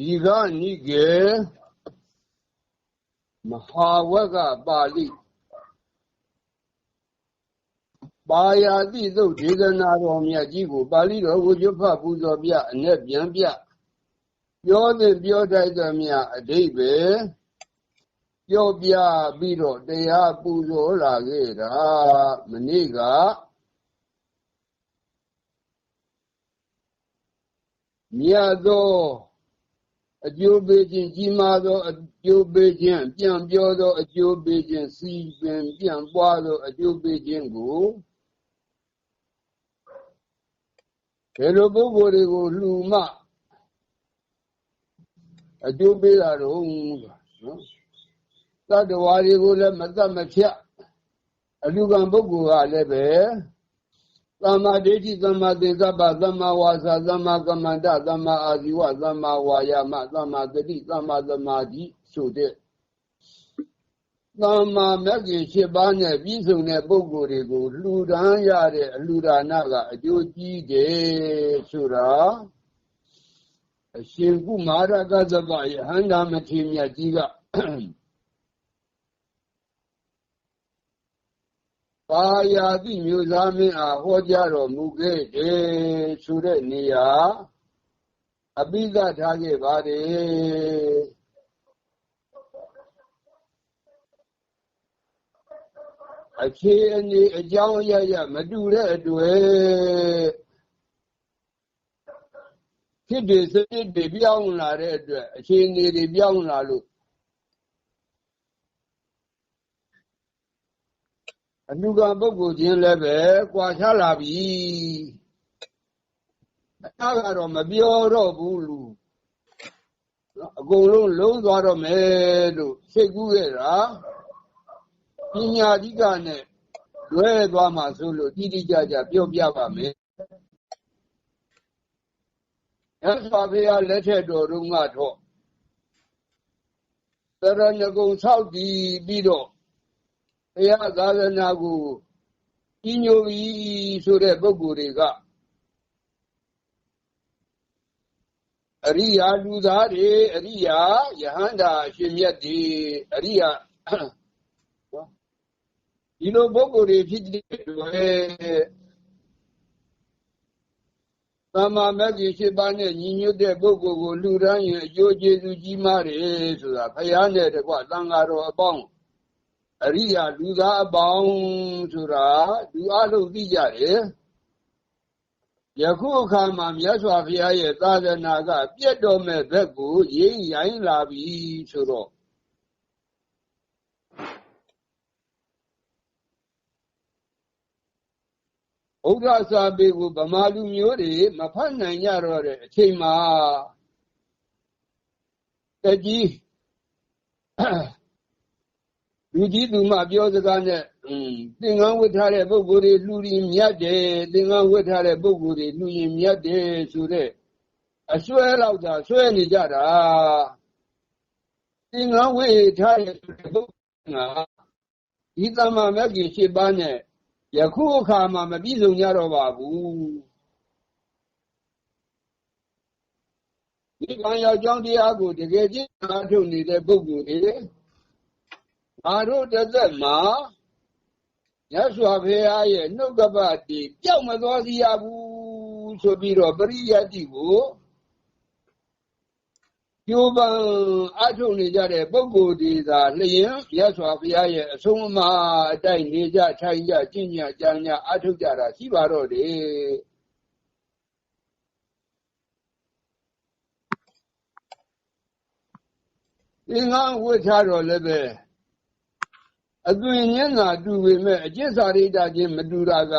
ဒီကနိကေမဟာဝကပါဠိပါယာတိသုတ်ဒေသနာတော်မြတ်ကြီးကိုပါဠိတော်ကိုကျွတ်ဖတ်ပူဇော်ပြအ내ပြန်ပြပြောသင့်ပြောထိုက်သမျှအဓိပ္ပာယ်ပြောပြပြီးတော့တရားပူဇော်လာခဲ့တာမနေ့ကမြတ်သော အကျိုးပေးခြင်းကြီးမားသောအကျိုးပေးခြင်းပြန်ပြောသောအကျိုးပေးခြင်းစီပင်ပြန်ပွားသောအကျိုးပေးခြင်းကိုဘယ်လိုပုဂ္ဂိုလ်တွေကိုလှူမှအကျိုးပေးတာတော့နော်တတ္တဝါတွေကိုလည်းမတတ်မဖြတ်အလူကံပုဂ္ဂိုလ်ကလည်းပဲ သမ္မာဒိဋ္ဌိသမ္မာသင်္ကပ္ပသမ္မာဝါစာသမ္မာကမ္မန္တသမ္မာအာဇီဝသမ္မာဝါယာမသမ္မာတတိသမ္မာသမာဓိဆိုတဲ့သမ္မာမဂ္ဂင်၈ပါးနဲ့ပြည့်စုံတဲ့ပုဂ္ဂိုလ်တွေကိုလှူဒန်းရတဲ့အလှူဒါနကအကျိုးကြီးတယ်ဆိုတာအရှင်ကုမာရကသဗ္ဗယဟန္တာမထေရမြတ်ကြီးက ပါယာတိမျိုးသားမင်းအားဟောကြားတော်မူခဲ့တယ်ဆိုတဲ့နေရာအပိဓာထားခဲ့ပါတယ်အခြေအနေအကြောင်းအရရမတူတဲ့အတွေ့ဖြစ်တွေစိတ်တွေပြောင်းလာတဲ့အတွက်အခြေအနေတွေပြောင်းလာလို့ အလူကပုဂ္ဂိုလ်ချင်းလည်းပဲကွာခြားလာပြီအတားကတော့မပြောတော့ဘူးလူအကုန်လုံးလုံးသွားတော့မယ်လို့စိတ်ကူးခဲ့တာပညာဓိကနဲ့လွဲသွားမှဆိုလို့တိတိကျကျပြောပြပါမယ်ရသော်ဘုရားလက်ထက်တော်တုန်းကတော့သရဏဂုံဆောက်တည်ပြီးတော့ ဘုရားသာသနာကိုကြီးညိုပြီးဆိုတဲ့ပုဂ္ဂိုလ်တွေကအရိယာလူသားတွေအရိယာယဟန္တာရှင်မြတ်တွေအရိယာဒီလိုပုဂ္ဂိုလ်တွေဖြစ်တဲ့အတွက်သမ္မာမဂ္ဂင်၈ပါးနဲ့ညီညွတ်တဲ့ပုဂ္ဂိုလ်ကိုလူရန်ရင်အကျိုးကျေးဇူးကြီးမားတယ်ဆိုတာဘုရားနဲ့တကွသံဃာတော်အပေါင်း အရိယာလူသားအပေါင်းဆိုတာလူအလုံးသိကြတယ်ယခုအခါမှာမြတ်စွာဘုရားရဲ့သာသနာက ပြတ်တော်မဲ့ဘက်ကိုရင်းရိုင်းလာပြီဆိုတော့ဥဒ္ဒစာပေကိုဗမာလူမျိုးတွေမဖတ်နိုင်ကြတော့တဲ့အချိန်မှာတကြီး လူကြီးသူမပြောစကားနဲ့သင်္ကန်းဝတ်ထားတဲ့ပုဂ္ဂိုလ်တွေလူရင်မြတ်တယ်သင်္ကန်းဝတ်ထားတဲ့ပုဂ္ဂိုလ်တွေလူရင်မြတ်တယ်ဆိုတဲ့အစွဲလောက်သာဆွဲနေကြတာသင်္ကန်းဝတ်ထားတဲ့ပုဂ္ဂိုလ်ကဒီသမ္မာမဂ္ဂင်၈ပါးနဲ့ယခုအခါမှာမပြည့်စုံကြတော့ပါဘူးဒီကံရောက်ကြောင်းတရားကိုတကယ်ချင်းအားထုတ်နေတဲ့ပုဂ္ဂိုလ်တွေ ငါတို့တစ်သက်မှာရသော်ဘုရားရဲ့နှုတ်ကပတ်တီပြောက်မသွားစီရဘူးဆိုပြီးတော့ပရိယတ်တိကိုကျိုးပန်းအထုတ်နေကြတဲ့ပုဂ္ဂိုလ်တွေသာလျင်ရသော်ဘုရားရဲ့အဆုံးအမအတိုက်နေကြထိုင်ကြကျင့်ကြကြံကြအထုတ်ကြတာရှိပါတော့တယ်သင်္ကန်းဝတ်ထားတော့လည်းပဲ အသွင်မျက်နှာတူပေမဲ့အကျင့်စာရိတ္တချင်းမတူတာက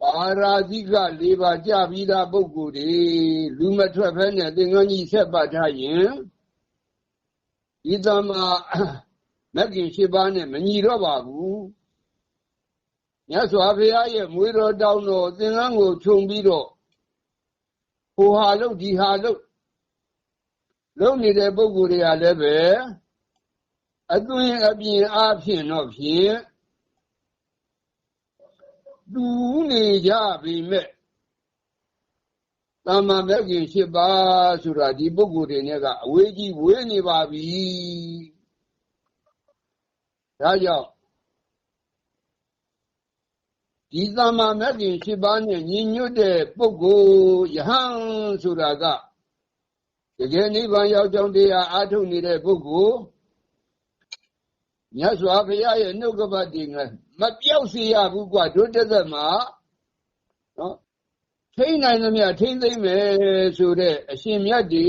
ပါရာဇိက၄ပါးကြပြီးသားပုဂ္ဂိုလ်တွေလူမထွက်ဖဲနဲ့သင်္ကန်းကြီးဆက်ပတ်ထားရင်ဤသမမဂ္ဂင်၈ပါးနဲ့မညီတော့ပါဘူးမြတ်စွာဘုရားရဲ့မွေတော်တောင်းတော်သင်္ကန်းကိုခြုံပြီးတော့ဟိုဟာလို့ဒီဟာလို့ လုံနေတဲ့ပုဂ္ဂိုလ်တွေကလည်းပဲအသွင်အပြင်အားဖြင့်တော့ဖြင့်တူနေကြပြီမဲ့သမ္မာမဲ့ခင်၈ပါးဆိုတာဒီပုဂ္ဂိုလ်တွေနဲ့ကအဝေးကြီးဝေးနေပါပြီဒါကြောင့်ဒီသမ္မာမဲ့ခင်၈ပါးနဲ့ညီညွတ်တဲ့ပုဂ္ဂိုလ်ယဟန်ဆိုတာက တကယ်နိဗ္ဗာန်ရောက်ကြောင်းတရားအားထုတ်နေတဲ့ပုဂ္ဂိုလ်မြတ်စွာဘုရားရဲ့နှုတ်ကပတ်တွေငါမပြောက်စေရဘူးကွာတို့တက်သက်မှာနော်ထိန်းနိုင်သမျှထိန်းသိမ့်မယ်ဆိုတဲ့အရှင်မြတ်ဒီ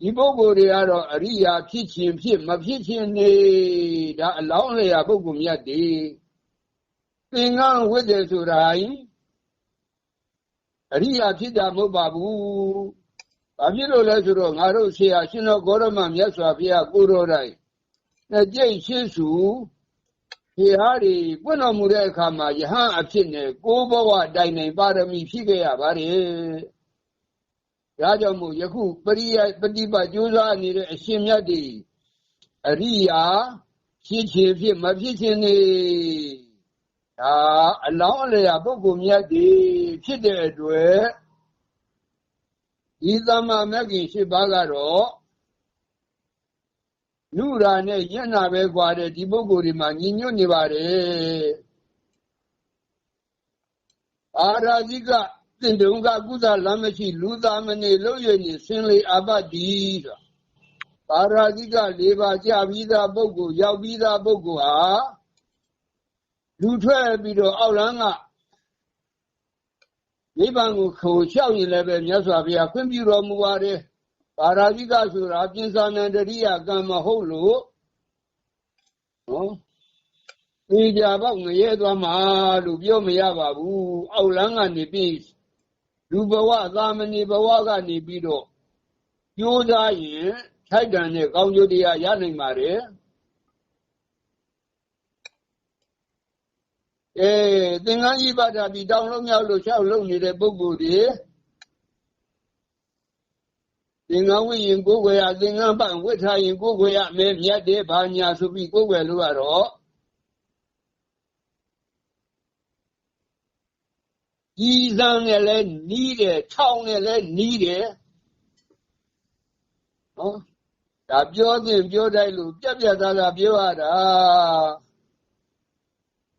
ဒီပုဂ္ဂိုလ်တွေကတော့အရိယာဖြစ်ခြင်းဖြစ်မဖြစ်ခြင်းနေဒါအလောင်းလျာပုဂ္ဂိုလ်မြတ်ဒီသင်္ကန်းဝိတ္တဆိုတာ အရိယာဖြစ်တာမဟုတ်ပါဘူး။ဘာဖြစ်လို့လဲဆိုတော့ငါတို့ဆရာရှင်တော်ဂေါရမမြတ်စွာဘုရားကိုတော်တိုင်နှစ်ကြိတ်ရှင်းစုဘုရားတွေပွင့်တော်မူတဲ့အခါမှာယဟန်အဖြစ်နဲ့ကိုးဘဝတိုင်နိုင်ပါရမီဖြစ်ခဲ့ရပါတယ်။ဒါကြောင့်မို့ယခုပရိယပฏิပတ်ကြိုးစားနေတဲ့အရှင်မြတ်တွေအရိယာဖြစ်ခြင်းဖြစ်မဖြစ်ခြင်းနေ ဒါအလောင်းအလျာပုဂ္ဂိုလ်မြတ်တွေဖြစ်တဲ့အတွက်ဒီသမ္မာမဂ္ဂင်၈ပါးကတော့လူရာနဲ့ညနာပဲကွာတဲ့ဒီပုဂ္ဂိုလ်ဒီမှာညီညွတ်နေပါတယ်အာရာဇိကသင်တုံကကုသလမ်းမရှိလူသားမနေလို့ရနေဆင်းလေအပတ္တိဆိုပါရာဇိက၄ပါးကြာပြီးသားပုဂ္ဂိုလ်ရောက်ပြီးသားပုဂ္ဂိုလ်ဟာ လူထွက်ပြီးတော့အောက်လမ်းကနိဗ္ဗာန်ကိုခိုလျှောက်ရင်လည်းပဲမြတ်စွာဘုရားခွင့်ပြုတော်မူပါတယ်ပါရာဇိကဆိုတာပြင်စာနန္တရိယကံမဟုတ်လို့နော်ဒီကြပေါ့ငရဲသွားမှာလို့ပြောမရပါဘူးအောက်လန်းကနေပြီးလူဘဝသာမဏေဘဝကနေပြီးတော့ကြိုးစားရင်ထိုက်တန်တဲ့ကောင်းကျိုးတရားရနိုင်ပါတယ် သင်္ကန်းကြီးပါတာပြီး တောင်းလုံးမြောက်လို့ရှောက်လုံနေတဲ့ ပုဂ္ဂိုလ်တွေ သင်္ကန်းဝိရင် ကိုယ်ွယ်ရ သင်္ကန်းပန့်ဝိထားရင် ကိုယ်ွယ်ရမဲမြတ်တဲ့ဘာညာဆိုပြီး ကိုယ်ွယ်လို့ရတော့ကြီးစံနဲ့လည်းနီးတယ် ထောင်းနဲ့လည်းနီးတယ်နော်ဒါ ပြောတင်ပြောတိုက်လို့ ပြက်ပြက်သားသား ပြောရတာ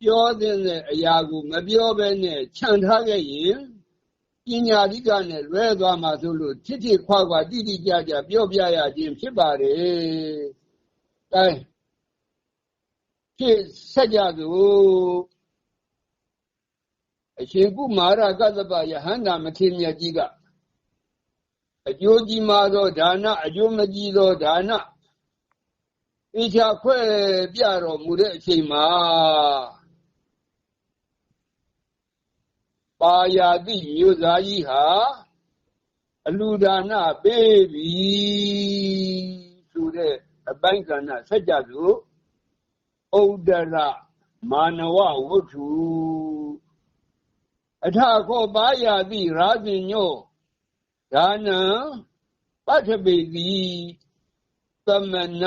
ပြောတဲ့အရာကိုမပြောဘဲနဲ့ခြံထားခဲ့ရင်ပညာဓိကနဲ့လွဲသွားမှာဆိုလို့ထစ်ထစ်ခွာခွာတိတိကျကျပြောပြရခြင်းဖြစ်ပါတယ်။အဲဖြစ်ဆက်ကြစို့အရှင်ကုမာရကသပယဟန္တာမထေရမြတ်ကြီးကအကျိုးကြီးမာသောဒါနအကျိုးမကြီးသောဒါနအချာခွဲပြတော်မူတဲ့အချိန်မှာ ပါယာတိမြို့သားကြီးဟာအလူဒါနပေးပြီဆိုတဲ့အပိုင်းကဏ္ဍဆက်ကြစို့ဩဒရမာနဝဝတ္ထုအထခောပါယာတိရာဇင်ညောဒါနံပထပေတိသမဏ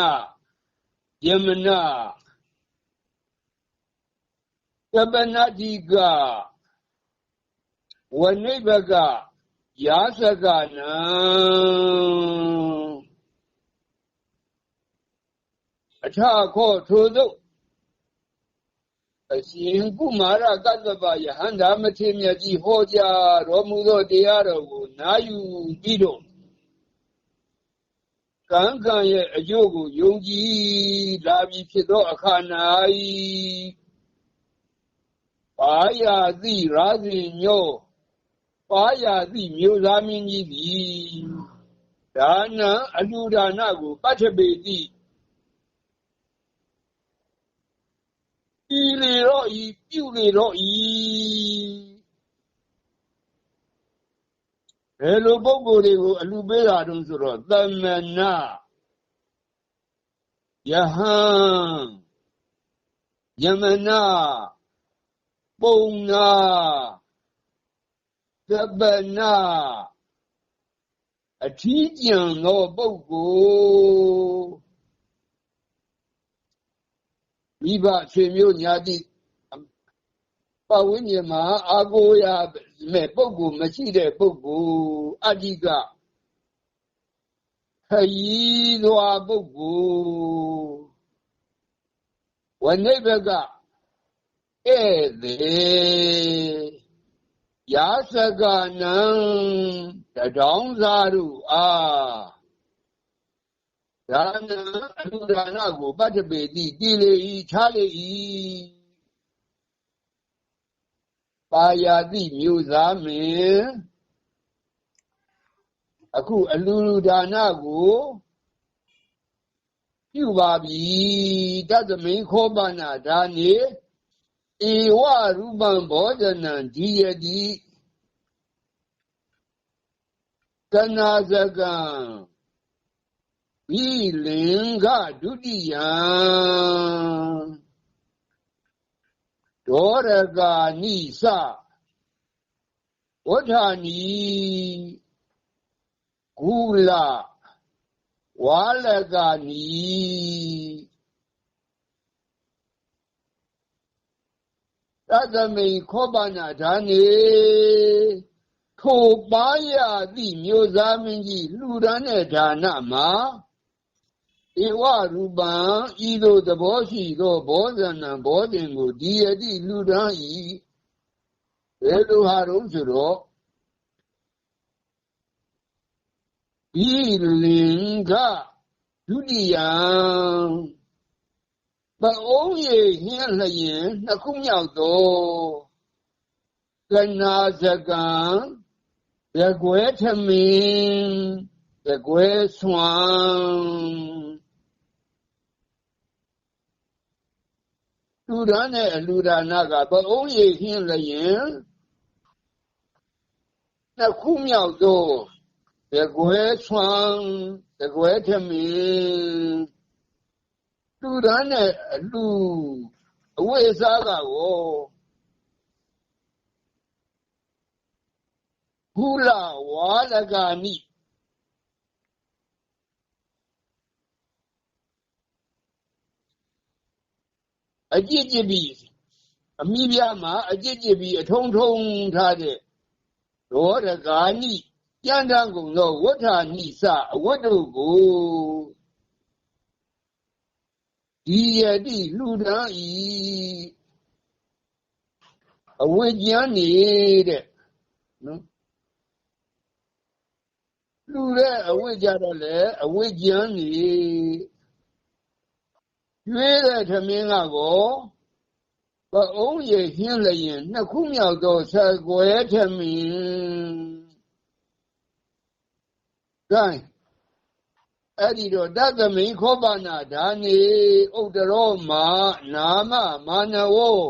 ယမနာကပနတိက ဝနိဗ္ဗကယာစကနံအထခောထို့သောအရှင်ကုမာရကတ္တပယဟန္တာမထေမြတ်ကြီးဟောကြားတော်မူသောတရားတော်ကိုနာယူပြီးတော့ကံကံရဲ့အကျိုးကိုယုံကြည်လာပြီးဖြစ်သောအခါ၌ပါယာတိရာဇင်ညော ပါယာတိမျိုးသားမင်းကြီးသည်ဒါနံအလူဒါနကိုပဋ္ဌပေတိဤလေတော့ဤပြုလေတော့ဤဘယ်လိုပုံကိုယ်တွေကိုအလူပေးတာတုံးဆိုတော့သမဏယဟန်ယမနာပုံနာ သဗ္ဗနာအထီးကျန်သောပုဂ္ဂိုလ်မိဘဆွေမျိုးညာတိပဝိညာဉ်မှာအာကိုရမဲ့ပုဂ္ဂိုလ်မရှိတဲ့ပုဂ္ဂိုလ်အတ္တိကခရီးသွားပုဂ္ဂိုလ်ဝနိဗ္ဗကဧည့်သ ည်ယာစကနံတတောင်းသာရုအာဒါနံအလူဒါနကိုပတ္တပေတိတိလေဤခြားလေဤပါယာတိမြို့သားမင်းအခုအလူလူဒါနကိုပြုပါပြီတသမိန်ခောပနာဒါနေ ဧဝရူပံဘောဓနံဒီယတိကနာဇကံဝိလင်္ဂဒုတိယံဒေါရကာနိစဝဋ္ဌာနီကုလဝါလကာနီ သတ္တမိန်ခောပနာဓာနေထိုပါရသည့်မျိုးသားမင်းကြီးလှူဒန်းတဲ့ဌာနမှာဧဝရူပံဤသို့သဘောရှိသောဘောဇနံဘောဇင်ကိုဒီယတိလူဒန်းဤဘယ်လိုဟာတော့ဆိုတော့ဤလင်ကဒုတိယံ ပအုံးရဟင်းလျင်နှစ်ခုမြောက်သောကနာဇကံရကွဲထမင်းရကွဲဆွမ်းလူဒန်းနဲ့အလူဒါနကပအုံးရည်ခင်းလျင်နှစ်ခုမြောက်သောတကွဲဆွမ်းတကွဲထမင်း လူဒန်းနဲ့အလူအဝိစားကကိုကုလဝါလကနိအကြည့်ကြည့်ပြီးအမိပြမှာအကြည့်ကြည့်ပြီးအထုံထုံထားတဲ့ဒေါရကာနိကြံတန်းကုန်သောဝဋ္ဌာနိစအဝတ္တုကို ဒီယတိလူဒန်းဤအဝိကျမ်းနေတဲ့နော်လူတဲ့အဝိကြတော့လေအဝိကျမ်းနေရွေးတဲ့သမင်းကကိုပအုံးရဟင်းလျင်နှစ်ခုမြောက်သောဆက်ွယ်သမင်းကဲ အဲ့ဒီတော့တသမိန်ခောပနာဒါနေဥဒရောမာနာမမာနဝော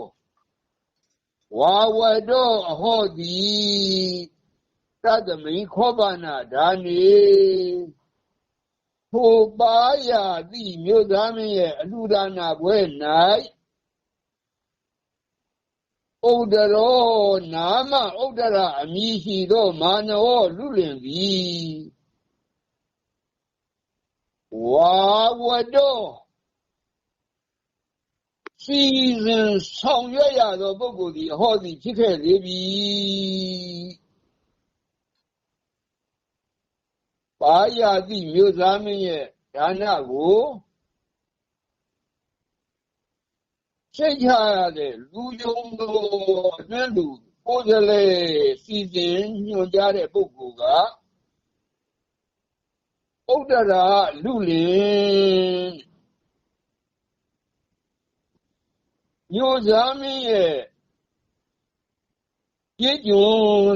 ဝါဝတောအဟောတိတသမိန်ခောပနာဒါနေထိုပါရသည့်မြို့သားမင်းရဲ့အလူဒါနာပွဲ၌ဥဒရောနာမဥဒရအမည်ရှိသောမာနဝလူလင်သည် ဝါဝတောစီစဉ်ဆောင်ရွက်ရသောပုဂ္ဂိုလ်သည်အဟောသည်ဖြစ်ခဲ့လေပြီပါရသည့်မြို့သားမင်းရဲ့ဒါနကိုစိတ်ချရတဲ့လူယုံတို့အတွင်းလူကိုယ်စလဲစီစဉ်ညွှန်ကြားတဲ့ပုဂ္ဂိုလ်က ဥဒ္ဒရာလူလင်မြို့သားမင်းရဲ့ပြည့်ကျုံ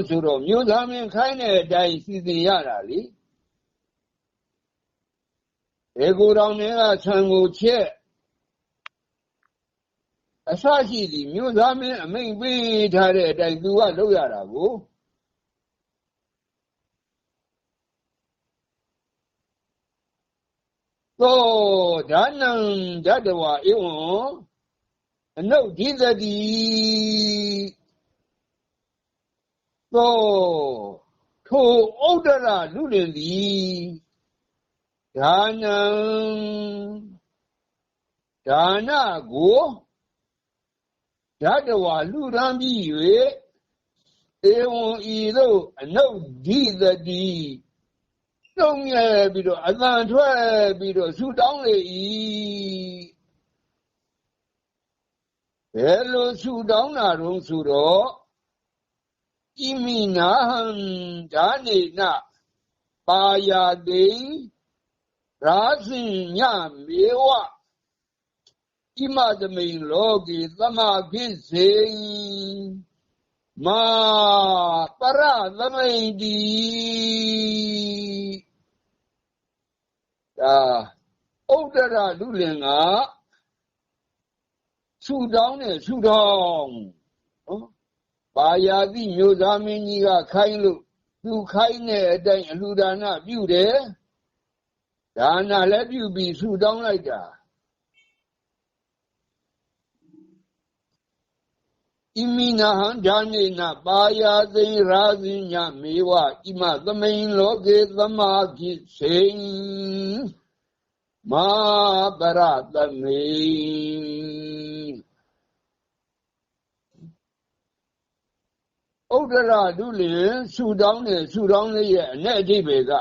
ဆိုတော့မြို့သားမင်းခိုင်းတဲ့အတိုင်းစီစဉ်ရတာလေေကိုယ်တော်နဲ့ကဆံကိုချက်အစရှိသည်မြို့သားမင်းအမိန်ပေးထားတဲ့အတိုင်းသူကလုပ်ရတာကို သောဒါနံဓတဝဧဝံအနုဒိသတိသောထိုဥဒ္ဒရလူလင်သည်ဒါနံဒါနကိုဓတဝလူရန်ပြီး၍ဧဝံဤသို့အနုဒိသတိ တုံ့ရပြီးတော့အတန်ထွက်ပြီးတော့ဆူတောင်းလေ၏ဘယ်လိုဆူတောင်းတာတုံးဆိုတော့ဣမိနာဟံဓာနေနပါယာတိရာဇိညမေဝဣမသမိန်လောကေသမခိစေ မာပရသမိန်တိဒါဥဒ္ဒရလူလင်ကဆူတောင်းနဲ့ဆူတောင်းနော်ပါယာတိမျိုးသားမင်းကြီးကခိုင်းလို့သူခိုင်းတဲ့အတိုင်းအလှူဒါနပြုတယ်ဒါနလည်းပြုပြီးဆူတောင်းလိုက်တာ ဣမိနာဟံဓာနေနပါယာသိရာဇိညမေဝဣမသမိန်လောကေသမာကိစေမာပရသမေဥဒရဒုလင်ဆူတောင်းတဲ့ဆူတောင်းလေးရဲ့အ내အဓိပ္ပာယ်က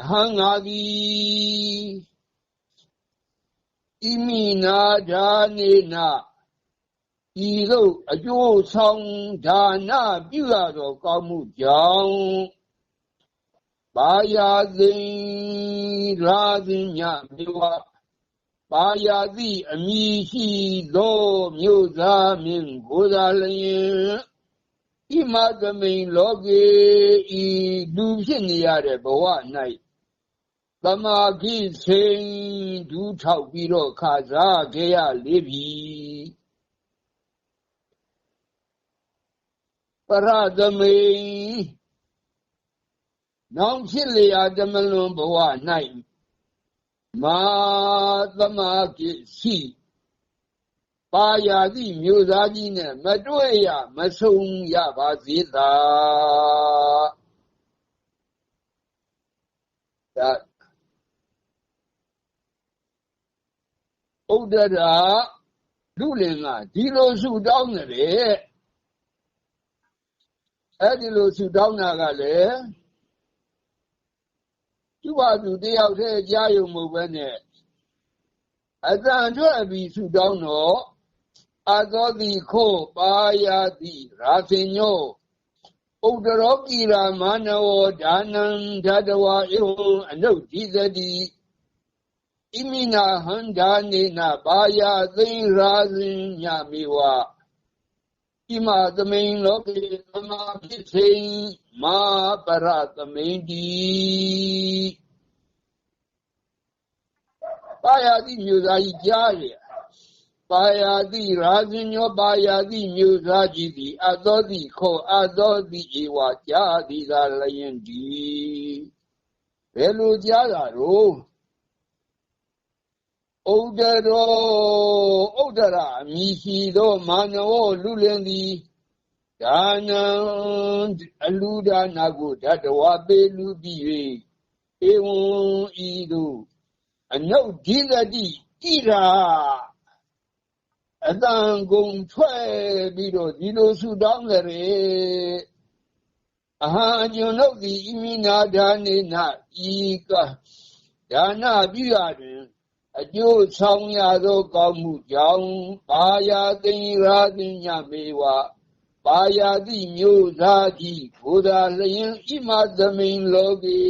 အဟံငါသည်ဣမိနာဓာနေနာ ဤသို့အကျိုးဆောင်ဒါနပြုရသောကောင်းမှုကြောင့်ဘာယာသိရာဇိညမေဝဘာယာတိအမိရှိသောမြို့သားမင်းကိုယ်သာလျင်ဣမသမိန်လောကေဤလူဖြစ်နေရတဲ့ဘဝ၌သမာခိစိန်ဒူးထောက်ပြီးတော့ခါစားခဲ့ရလေပြီ ပရသမိန်နောင်ဖြစ်လျာတမလွန်ဘဝ၌မာသမာကိရှိပါယာသည့်မြို့သားကြီးနဲ့မတွေ့ရမဆုံရပါစေသာဒါဥဒ္ဒရာလူလင်ကဒီလိုဆုတောင်းတယ် အဲ့ဒီလိုဆုတောင်းတာကလည်းသူ့ဘာသူတယောက်တည်းကြားယုံမဟုတ်ပဲနဲ့အတန်ထွက်ပြီးဆုတောင်းတော့အသောတိခို့ပါယာတိရာစင်ညောဥဒရောကိရာမနဝဒါနံဓတဝဧဝံအနုဒိသတိဣမိနာဟန္ဒာနေနပါယာသိရာစင်ညမေဝ ဣမသမိန်လောကေသမာဖြစ်စိမာပရသမိန်တိပါယာတိမျိုးသားကြီးကြားရပါယာတိရာဇညောပါယာတိမျိုးသားကြီးသည်အသောတိခောအသောတိဧဝကြားသည်သာလျင်ဒီဘယ်လိုကြားတာတော့ ဥဒရောဥဒရအမိရှိသောမာနဝလူလင်သည်ဒါနံအလူဒါနာကိုဓတဝပေလူပြီး၍ဧဝံဤသို့အနုဒိသတိဣရာအတန်ကုန်ထွက်ပြီးတော့ဒီလိုဆူတောင်းကြတယ်အဟံအကျွန်ုပ်သည်ဣမိနာဒါနေနဤကဒါနပြုရတွင် အကျိုးဆောင်ရသောကောင်းမှုကြောင့်ပါယာသိရာသိညမေဝပါယာတိမျိုးသားကြီးဘုရားလျင်ဣမသမိန်လောကေ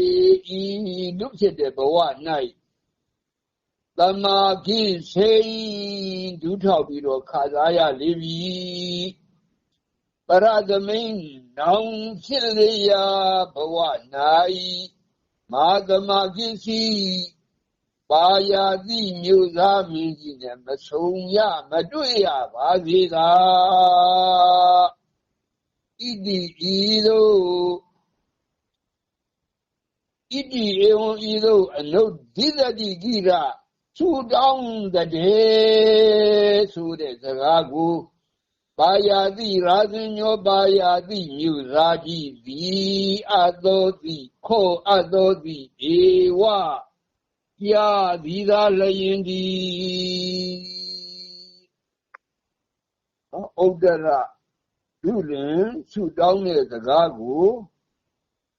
ဤလူဖြစ်တဲ့ဘဝ၌တမာခိစိန်ဒုထောက်ပြီးတော့ခါစားရလေပြီပရသမိန်နောင်ဖြစ်လေရာဘဝ၌မာသမာခိစီ ပါယာတိမျိုးသားမင်းကြီးနဲ့မဆုံရမတွေ့ရပါစေသာဣတိဤသို့ဣတိဧဝံဤသို့အနုဒိသတိကိရထူတောင်းတဲ့ဆိုတဲ့စကားကိုပါယာတိရာဇညောပါယာတိမြို့သားကြီးသည်အသောတိခောအသောတိဧဝ ပြသည်သာလျင်ဒီဟောဥဒ္ဒရပြုလင်ဆုတောင်းတဲ့စကားကို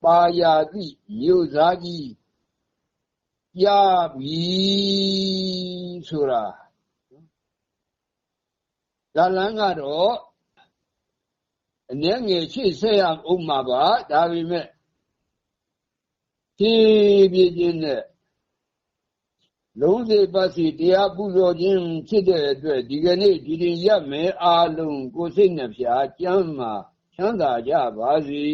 ပါယာတိမြို့သားကြီးကြားပြီဆိုတာဇာလန်းကတော့အနည်းငယ်ရှေ့ဆက်ရအောင်မှာပါဒါပေမဲ့ဖြည်းဖြည်းချင်းနဲ့ လုံးစေပတ်စီတရားပူဇော်ခြင်းဖြစ်တဲ့အတွက်ဒီကနေ့ဒီရင်ရမယ်အားလုံးကိုစိတ်နှဖျားကျမ်းမှာချမ်းသာကြပါစေ